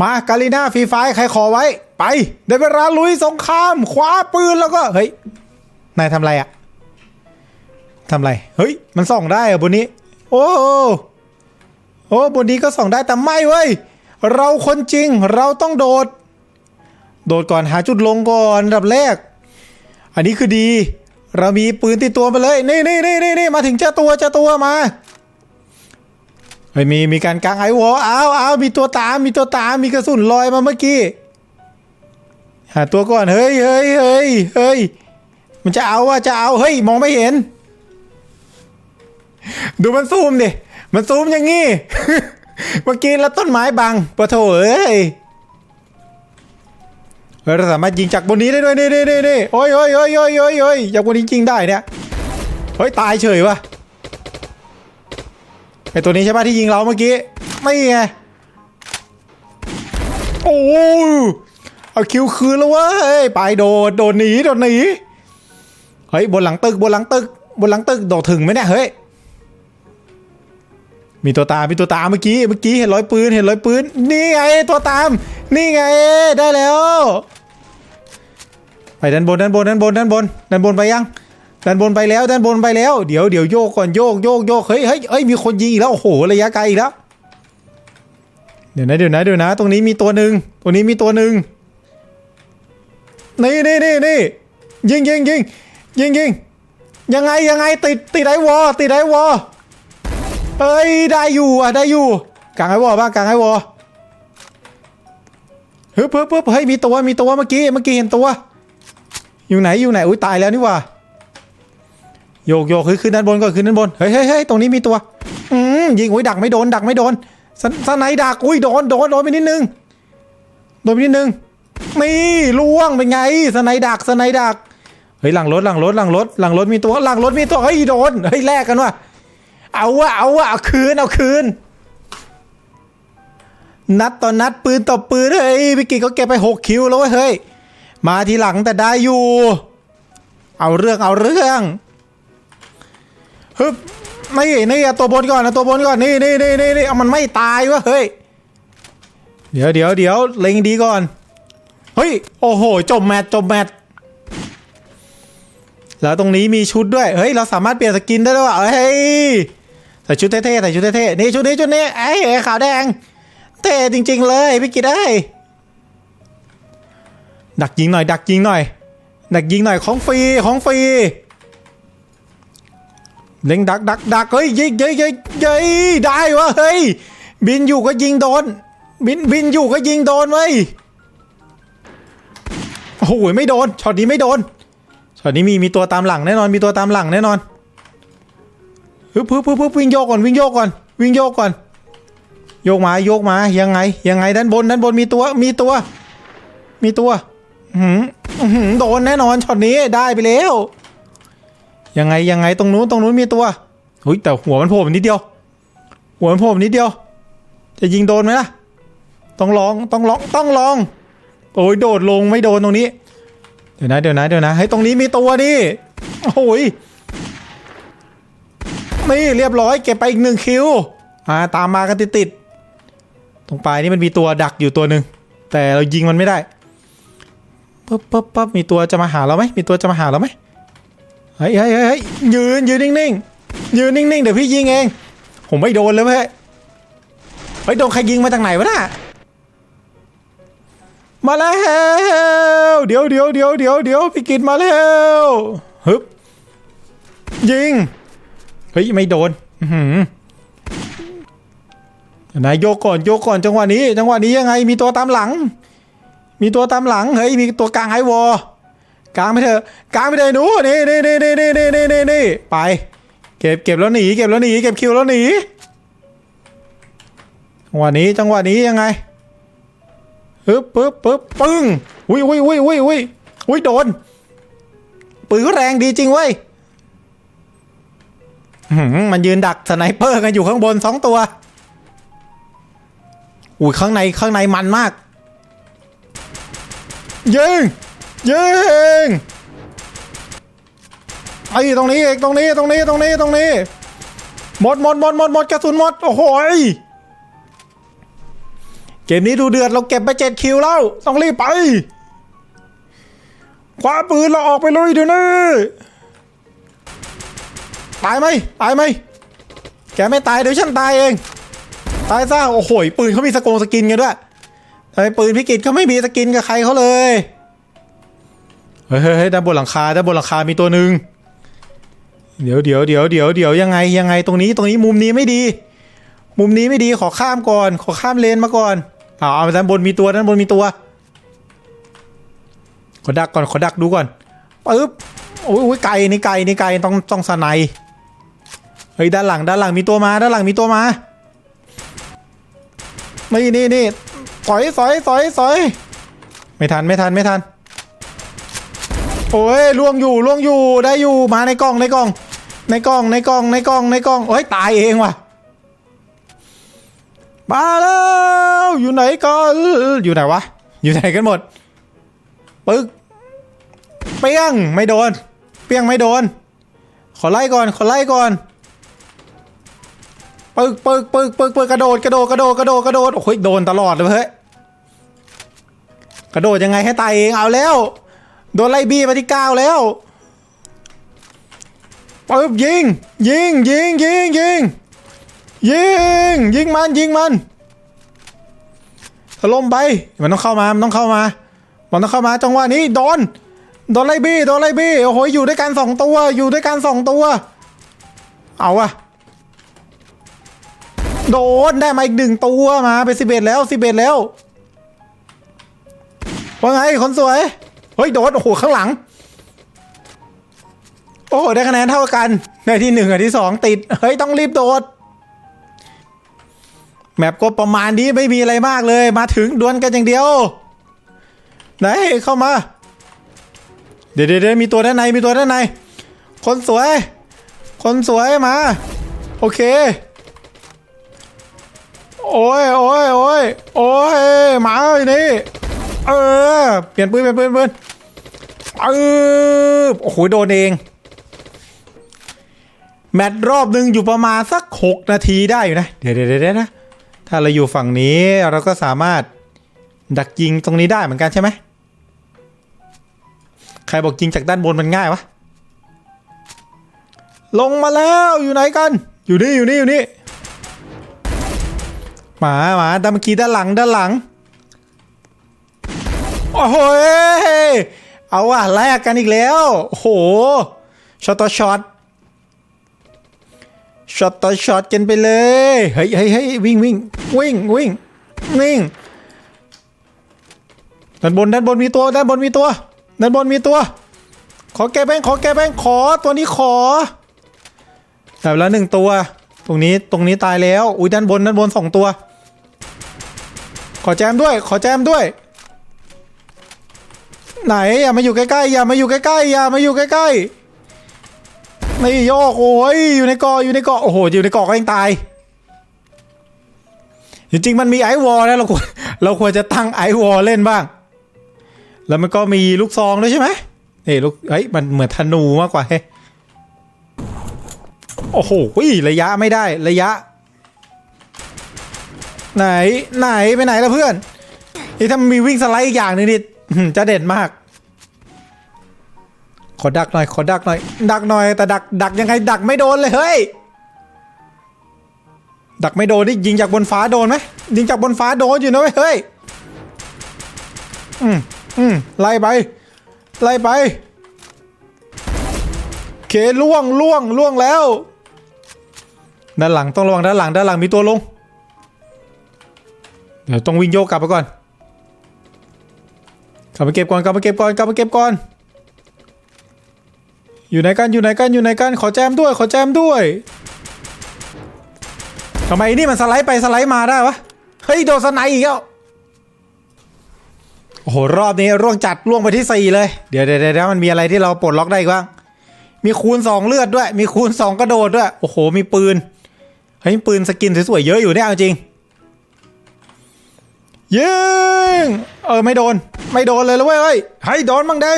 มาการีนาฟรีไฟใครขอไว้ ไปได้เวลาลุยสงครามคว้าปืนแล้วก็ เฮ้ย นายทำอะไรอะทำอะไร เฮ้ย มันส่องได้อะบนนี้ โอ้โอ้บนนี้ก็ส่องได้แต่ไม่เว้ย เราคนจริงเราต้องโดด โดดก่อนหาจุดลงก่อนอันดับแรก อันนี้คือดี เรามีปืนติดตัวมาเลย นี่นี่นี่นี่มาถึงเจ้าตัวเจ้าตัวมา เฮ้ยมีมีการกางไอวอลอ้าวอ้าวมีตัวตามมีตัวตามมีกระสุนลอยมาเมื่อกี้หาตัวก่อนเฮ้ยเฮ้ยเฮ้ยเฮ้ยมันจะเอาว่าจะเอาเฮ้ยมองไม่เห็น ดูมันซูมดิมันซูมอย่างงี้เมื่อกี้แล้วต้นไม้บังปะโถเอ้ยเราสามารถยิงจากบนนี้ได้ด้วยนี่นี่นี่นี่โอ้ยโอ้ยโอ้ยโอ้ยโอ้ยโอ้ยจากบนนี้ยิงได้เนี่ยเฮ้ยตายเฉยวะ ตัวนี้ใช่ปะที่ยิงเราเมื่อกี้ ไม่ไง โอ้เอาคิวคืนแล้วเว้ย ไปโดด โดดหนี โดดหนี เฮ้ย บนหลังตึก บนหลังตึก บนหลังตึก โดดถึงไหมเนี่ย เฮ้ย มีตัวตาม มีตัวตามเมื่อกี้ เมื่อกี้เห็นรอยปืน เห็นรอยปืน นี่ไงตัวตาม นี่ไง ได้แล้ว ไปด้านบน ด้านบน ด้านบน ด้านบน ด้านบนไปยัง ด้านบนไปแล้วด้านบนไปแล้ว เดี๋ยวเดี๋ยวโยกก่อนโยกโยกโยกเฮ้ยเฮ้ยเฮ้ยมีคนยิงอีกแล้วโอ้โหระยะไกลอีกแล้วเดี๋ยวนะเดี๋ยวนะเดี๋ยวนะ ตรงนี้มีตัวหนึ่งตรงนี้มีตัวหนึ่งนี่นี่นี่นี่ยิงยิงยิงยิงยิงยังไงยังไงติดติดไอวอติดไอวอเอ้ยได้อยู่อะได้อยู่กลางไอวอบ้างกลางไอวอฮึบฮึบฮึบเฮ้ยมีตัวมีตัวเมื่อกี้เมื่อกี้เห็นตัว อยู่ไหนอยู่ไหนอุ้ยตายแล้วนี่ว่า โยกโยกขึ้นขึ้นด้านบนก่อนขึ้นด้านบนเฮ้ยเฮ้ยเฮ้ยตรงนี้มีตัวอืมยิงอุ้ยดักไม่โดนดักไม่โดนสสไนด์ดักอุ้ยโดนโดนโดนไปนิดนึงโดนไปนิดนึงนี่ล่วงเป็นไงสไนด์ดักสไนด์ดักเฮ้ยหลังรถหลังรถหลังรถหลังรถมีตัวหลังรถมีตัวเฮ้ยโดนเฮ้ยแลกกันว่ะเอาวะเอาวะเอาคืนเอาคืน นัดต่อนัดปืนต่อปืนเฮ้ยพี่กิจก็เก็บไปหกคิวแล้วว้ยเฮ้ยมาทีหลังแต่ได้อยู่ เอาเรื่องเอาเรื่อง ฮึบนี่นี่เอาตัวบนก่อนเอาตัวบนก่อนนี่นี่นี่นี่เอามันไม่ตายวะเฮ้ยเดี๋ยวเดี๋ยวเดี๋ยวเล็งดีก่อนเฮ้ยโอ้โหจบแมตจบแมตแล้วตรงนี้มีชุดด้วยเฮ้ยเราสามารถเปลี่ยนสกินได้ด้วยว่ะเฮ้ยใส่ชุดเท่ๆใส่ชุดเท่ๆนี่ชุดนี้ชุดนี้ไอ้ขาวแดงเท่จริง ๆ เลยพี่กิดได้ยดักยิงหน่อย ดักยิงหน่อย ดักยิงหน่อยของฟรีของฟรี เล็งดักดักดักเฮ้ยยิงยิงยิงยิงได้วะเฮ้ยบินอยู่ก็ยิงโดน บินบินอยู่ก็ยิงโดนเว้ยโอ้โหไม่โดนช็อตนี้ไม่โดนช็อตนี้มีมีตัวตามหลังแน่นอนมีตัวตามหลังแน่นอนฮึบฮึบฮึบฮึบวิ่งโยกก่อนวิ่งโยกก่อนวิ่งโยกก่อน โยกมาโยกมายังไง ยังไงด้านบนด้านบนมีตัวมีตัว มีตัวหืมหือโดนแน่นอนช็อตนี้ได้ไปแล้ว ยังไงยังไงตรงนู้นตรงนู้นมีตัวเฮ้ยแต่หัวมันโผล่นิดเดียว หัวมันโผล่นิดเดียว จะยิงโดนไหมล่ะ ต้องลองต้องลองต้องลอง โอ้ยโดดลงไม่โดนตรงนี้ เดี๋ยวนะเดี๋ยวนะเดี๋ยวนะเฮ้ตรงนี้มีตัวนี่โอ้ยนี่เรียบร้อยเก็บไปอีกหนึ่งคิวอ่าตามมากันติดๆตรงปลายนี่มันมีตัวดักอยู่ตัวหนึ่งแต่เรายิงมันไม่ได้ปั๊บปั๊บปั๊บมีตัวจะมาหาเราไหมมีตัวจะมาหาเราไหม เฮ้ยเฮ้ยเฮ้ยยืนยืนนิ่งๆยืนนิ่งๆเดี๋ยวพี่ยิงเอง ผมไม่โดนเลยเว้ยเฮ้ยโดนใครยิงมาจากไหนวะน่ะมาแล้วเดี๋ยวเดี๋ยวเดี๋ยวเดี๋ยวเดี๋ยวพี่กิตมาแล้วฮึบยิงเฮ้ยไม่โดนหือนายโยกก่อนโยกก่อนจังหวะนี้ จังหวะนี้ยังไงมีตัวตามหลัง มีตัวตามหลังเฮ้ยมีตัวกลางไอวอ กลางไปเถอะกลางไปเลยหนูนี่นี่นี่นี่นี่นี่นี่นี่ไป เก็บเก็บแล้วหนีเก็บแล้วหนีเก็บคิวแล้วหนีจังหวะนี้จังหวะนี้ยังไงปึ๊บปึ๊บปึ๊บปึ้งอุ้ยอุ้ยอุ้ยอุ้ยอุ้ยอุ้ยโดนปืนก็แรงดีจริงเว้ยมมันยืนดักสไนเปอร์กันอยู่ข้างบนสองตัวอุ้ยข้างในข้างในมันมากยิง ยิงไอ้ตรงนี้เอกตรงนี้ตรงนี้ตรงนี้ตรงนี้ หมดหมดหมดหมดหมดกระสุนหมด โอ้โหเกมนี้ดูเดือดเราเก็บไปเจ็ดคิวแล้ว ต้องรีบไปคว้าปืนเราออกไปเลยเดี๋ยวนี้ตายไหมตายไหมแกไม่ตายเดี๋ยวฉันตายเอง ตายซะโอ้โหปืนเขามีสกงสกินกันด้วยทำไมปืนพิกิตเขาไม่มีสกินกับใครเขาเลย เฮ้ยเฮ้ยด้านบนหลังคาด้านบนหลังคามีตัวหนึ่งเดี๋ยวเดี๋ยวเดี๋ยวเดี๋ยวเดี๋ยวยังไงยังไงตรงนี้ตรงนี้มุมนี้ไม่ดี มุมนี้ไม่ดีขอข้ามก่อน ขอข้ามเลนมาก่อนเอาเอาด้านบนมีตัวด้านบนมีตัว ขอดักก่อนขอดักดูก่อนปึ๊บโอ้ยไก่นี่ไก่นี่ไก่ต้องต้องสไนเฮ้ยด้านหลังด้านหลังมีตัวมาด้านหลังมีตัวมานี่นี่นี่สอยสอยสอยสอยไม่ทันไม่ทันไม่ทัน โอ้ยล่วงอยู่ล่วงอยู่ได้อยู่มาในกล่องในกล่อง ในกล่องในกล่องในกล่องในกล่องโอ้ยตายเองว่ะมาแล้วอยู่ไหนกันอยู่ไหนวะอยู่ไหนกันหมดปึ๊กเปี้ยงไม่โดน เปี้ยงไม่โดน ขอไล่ก่อนขอไล่ก่อนปึ๊กปึ๊กปึ๊กปึ๊กปึ๊กกระโดดกระโดดกระโดดกระโดดกระโดดโอ้ยโดนตลอดเลยเฮ้ยกระโดดยังไงให้ตายเองเอาแล้ว โดนไล่บี้มาที่เก้าแล้วปึ๊บยิง ยิงยิงยิงยิงยิงยิงมันยิงมันถล่มไปมันต้องเข้ามามันต้องเข้ามามันต้องเข้ามาจังหวะนี้โดนโดนไล่บี้โดนไล่บี้โอ้โหอยู่ด้วยกันสองตัว อยู่ด้วยกันสองตัว เอาอะโดนได้มาอีกหนึ่งตัวมาไปสิบเอ็ดแล้วสิบเอ็ดแล้วว่าไงคนสวย เฮ้ยโดนโอ้โหข้างหลัง โอ้โหได้คะแนนเท่ากันได้ที่หนึ่งกับที่สองติด เฮ้ยต้องรีบโดด แมปก็ประมาณนี้ไม่มีอะไรมากเลย มาถึงดวลกันอย่างเดียว ไหนเข้ามา เดี๋ยวเดี๋ยวเดี๋ยวมีตัวด้านในมีตัวด้านใน คนสวย คนสวยมา โอเคโอ้ยโอ้ยโอ้ยโอ้ยมาเลยนี่ เออ เปลี่ยนปืนเปลี่ยนปืนเปลี่ยนปืนเออโอ้โหโดนเอง แมตช์รอบหนึ่งอยู่ประมาณสักหกนาทีได้อยู่นะเดี๋ยวเดี๋ยวเดี๋ยวนะ ถ้าเราอยู่ฝั่งนี้เราก็สามารถดักยิงตรงนี้ได้เหมือนกันใช่ไหม ใครบอกยิงจากด้านบนมันง่ายวะ ลงมาแล้วอยู่ไหนกัน อยู่นี่อยู่นี่อยู่นี่หมาหมาด้านเมื่อกี้ด้านหลังด้านหลัง โอ้โหยเอาว่ะแลกกันอีกแล้วโอ้โหช็อตต่อช็อตช็อตต่อช็อตกันไปเลยเฮ้ยเฮ้ยเฮ้ยวิ่งวิ่งวิ่งวิ่งวิ่งด้านบนด้านบนมีตัวด้านบนมีตัวด้านบนมีตัว ขอแก้แบงขอแก้แบงขอตัวนี้ขอแต่แล้วหนึ่งตัว ตรงนี้ตรงนี้ตายแล้ว อุ้ยด้านบนด้านบนสองตัว ขอแจมด้วย ขอแจมด้วย ไหนอย่ามาอยู่ใกล้ๆอย่ามาอยู่ใกล้ๆอย่ามาอยู่ใกล้ๆไม่โยกโอ้ยอยู่ในเกาะอยู่ในเกาะโอ้โหอยู่ในเกาะก็ยังตาย จริงๆมันมีไอวอลนะเราควรเราควรจะตั้งไอวอลเล่นบ้าง แล้วมันก็มีลูกซองด้วยใช่ไหมเอ้ลูกเอ้ยมันเหมือนธนูมากกว่าเฮ้ยโอ้โหระยะไม่ได้ระยะ ไหนไหนไปไหนล่ะเพื่อนนี่ถ้ามันมีวิ่งสไลด์อีกอย่างหนึงนี่ จะเด็ดมาก ขอดักหน่อย ขอดักหน่อย ดักหน่อย แต่ดัก ดักยังไง ดักไม่โดนเลยเฮ้ย ดักไม่โดนนี่ยิงจากบนฟ้าโดนไหมยิงจากบนฟ้าโดนอยู่นะเว้ยเฮ้ย อืมอืมไล่ไป ไล่ไปโอเคล่วงล่วงล่วงแล้ว ด้านหลังต้องระวังด้านหลังด้านหลังมีตัวลง เดี๋ยวต้องวิ่งโยกกลับไปก่อน กลับไปเก็บก่อนกลับไปเก็บก่อนกลับไปเก็บก่อน อยู่ไหนกันอยู่ไหนกันอยู่ไหนกันขอแจมด้วย ขอแจมด้วยทำไมนี่มันสไลด์ไปสไลด์มาได้วะเฮ้ยโดนสไนด์อีกแล้วโอ้โหรอบนี้ร่วงจัดร่วงไปที่สี่เลย เดี๋ยวเดี๋ยวเดี๋ยวมันมีอะไรที่เราปลดล็อกได้บ้างมีคูณสองเลือดด้วย มีคูณสองกระโดดด้วย โอ้โหมีปืนเฮ้ยปืนสกินสวยๆเยอะอยู่เนี่ยจริง ยิงเออไม่โดน ไม่โดนเลยแล้วเว้ยให้โดนบ้างได้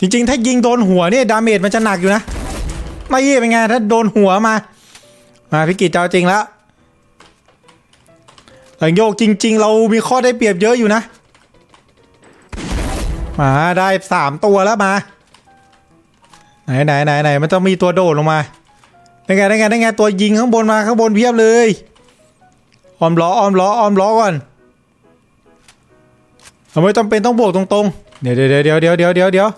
จริงๆ ถ้ายิงโดนหัวเนี่ยดาเมจมันจะหนักอยู่นะ ไม่ยี่เป็นไงถ้าโดนหัวมา มาพี่กิจเจ้าจริงแล้วหลังโยกจริง ๆ เรามีข้อได้เปรียบเยอะอยู่นะ มาได้สามตัวแล้วมาไหนไหนไหนไหนมันต้องมีตัวโดดลงมาได้ไงได้ไงได้ไงตัวยิงข้างบนมาข้างบนเพียบเลย อ้อมล้ออ้อมล้ออ้อมล้อก่อนเราไม่จำเป็นต้องโบกตรงๆ เดี๋ยวเดี๋ยวเดี๋ยวเดี๋ยวเดี๋ยวเดี๋ยวเดี๋ยว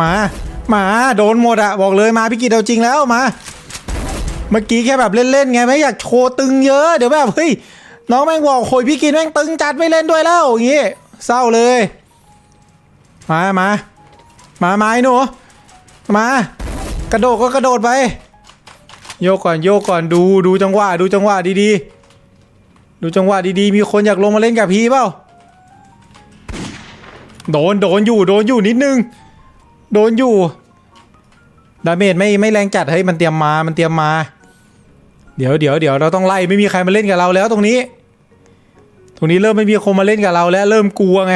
มามาโดนหมดอะบอกเลยมาพี่กิตเอาจริงแล้วมา เมื่อกี้แค่แบบเล่นๆไงไม่อยากโชว์ตึงเยอะเดี๋ยวแบบเฮ้ยน้องแม่งบอกโอยพี่กินแม่งตึงจัดไม่เล่นด้วยแล้วอย่างงี้เศร้าเลย มามามามาไอ้หนูมากระโดดก็กระโดดไป โยกก่อนโยกก่อนดูดูจังหวะดูจังหวะดีๆ ดูจังหวะดีๆ มีคนอยากลงมาเล่นกับพี่เปล่าโดนโดนอยู่โดนอยู่นิดนึง โดนอยู่ดาเมจไม่ไม่แรงจัดเฮ้ยมันเตรียมมามันเตรียมมา เดี๋ยวเดี๋ยวเดี๋ยวเราต้องไล่ไม่มีใครมาเล่นกับเราแล้วตรงนี้ ตรงนี้เริ่มไม่มีคนมาเล่นกับเราแล้ว เริ่มกลัวไง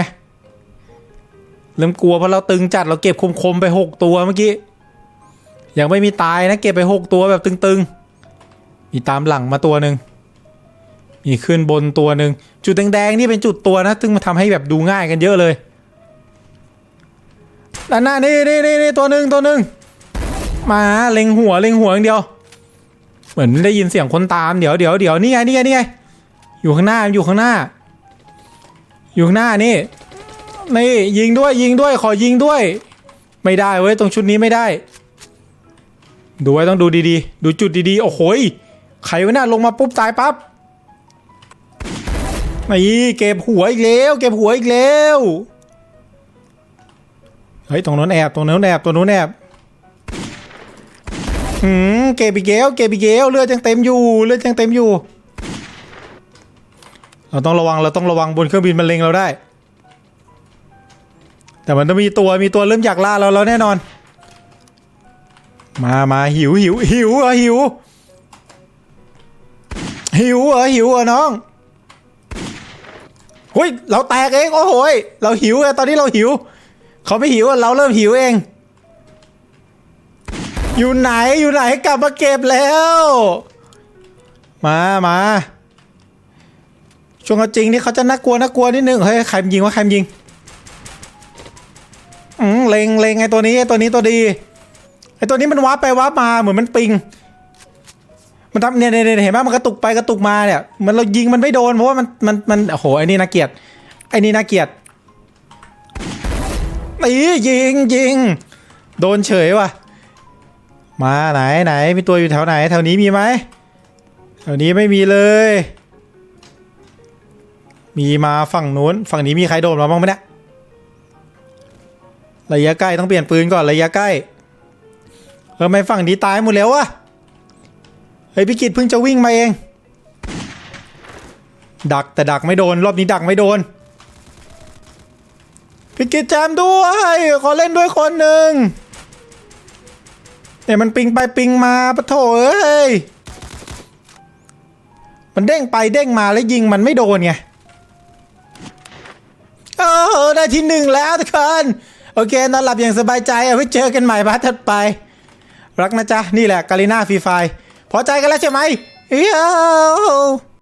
เริ่มกลัวเพราะเราตึงจัดเราเก็บคมๆไปหกตัวเมื่อกี้ ยังไม่มีตายนะ เก็บไปหกตัวแบบตึงๆ มีตามหลังมาตัวหนึ่งมีขึ้นบนตัวหนึ่งจุดแดงๆนี่เป็นจุดตัวนะ ซึ่งมาทำให้แบบดูง่ายกันเยอะเลยด้านหน้านี่นี่นี่นี่ตัวหนึ่งตัวหนึ่งมาเล็งหัวเล็งหัวอย่างเดียว เหมือนได้ยินเสียงคนตามเดี๋ยวเดี๋ยวเดี๋ยวนี่ไงนี่ไงนี่ไงอยู่ข้างหน้าอยู่ข้างหน้า อยู่ข้างหน้านี่นี่ยิงด้วยยิงด้วยขอยิงด้วย ไม่ได้เว้ยตรงชุดนี้ไม่ได้ ดูไว้ต้องดูดีๆ ดูจุดดีๆ โอ้โหยใครวะน่ะลงมาปุ๊บตายปั๊บนี่เก็บหัวอีกแล้ว เก็บหัวอีกแล้ว เฮ้ยตรงนู้นแอบตรงนู้นแอบตรงนู้นแอบอืมเก็บอีกแล้วเก็บอีกแล้วเลือดยังเต็มอยู่เลือดยังเต็มอยู่ เราต้องระวังเราต้องระวังบนเครื่องบินมันเล็งเราได้ แต่มันต้องมีตัวมีตัวเริ่มอยากล่าเราแล้วแน่นอน มามาหิวหิวหิวเหรอหิว หิวเหรอหิวเหรอน้องเฮ้ยเราแตกเองโอ้โหยเราหิวไงตอนนี้เราหิว เขาไม่หิวเราเริ่มหิวเอง อยู่ไหนอยู่ไหนกลับมาเก็บแล้ว มามาช่วงเอาจริงนี่เขาจะน่ากลัวน่ากลัวนิดนึงเฮ้ยใครมันยิงวะใครมันยิงอืมเลงเลงไอ้ตัวนี้ไอ้ตัวนี้ตัวดี ไอตัวนี้มันวาร์ปไปวาร์ปมาเหมือนมันปิง มันทำเนี่ยเนี่ยเห็นไหมมันกระตุกไปกระตุกมาเนี่ย มันเรายิงมันไม่โดนเพราะว่ามันมันมันโอ้โหไอ้นี่น่าเกียดไอ้นี่น่าเกียดตียิงยิงโดนเฉยว่ะ มาไหนไหนมีตัวอยู่แถวไหน แถวนี้มีไหมแถวนี้ไม่มีเลย มีมาฝั่งนู้น ฝั่งนี้มีใครโดนมาบ้างไหมเนี่ยระยะใกล้ต้องเปลี่ยนปืนก่อนระยะใกล้ เออไม่ฝั่งนี้ตายหมดแล้วอะเฮ้ยพี่กิตเพิ่งจะวิ่งมาเอง ดักแต่ดักไม่โดน รอบนี้ดักไม่โดนพี่กิตแจมด้วยขอเล่นด้วยคนหนึ่งเนี่ยมันปิงไปปิงมาปะโถเอ้ยมันเด้งไปเด้งมาแล้วยิงมันไม่โดนไงเออได้ที่หนึ่งแล้วทุกคนโอเค นอนหลับอย่างสบายใจเอาไว้เจอกันใหม่พาร์ทถัดไป รักนะจ๊ะ นี่แหละกาลิน่าฟรีไฟพอใจกันแล้วใช่ไหมเฮ้ย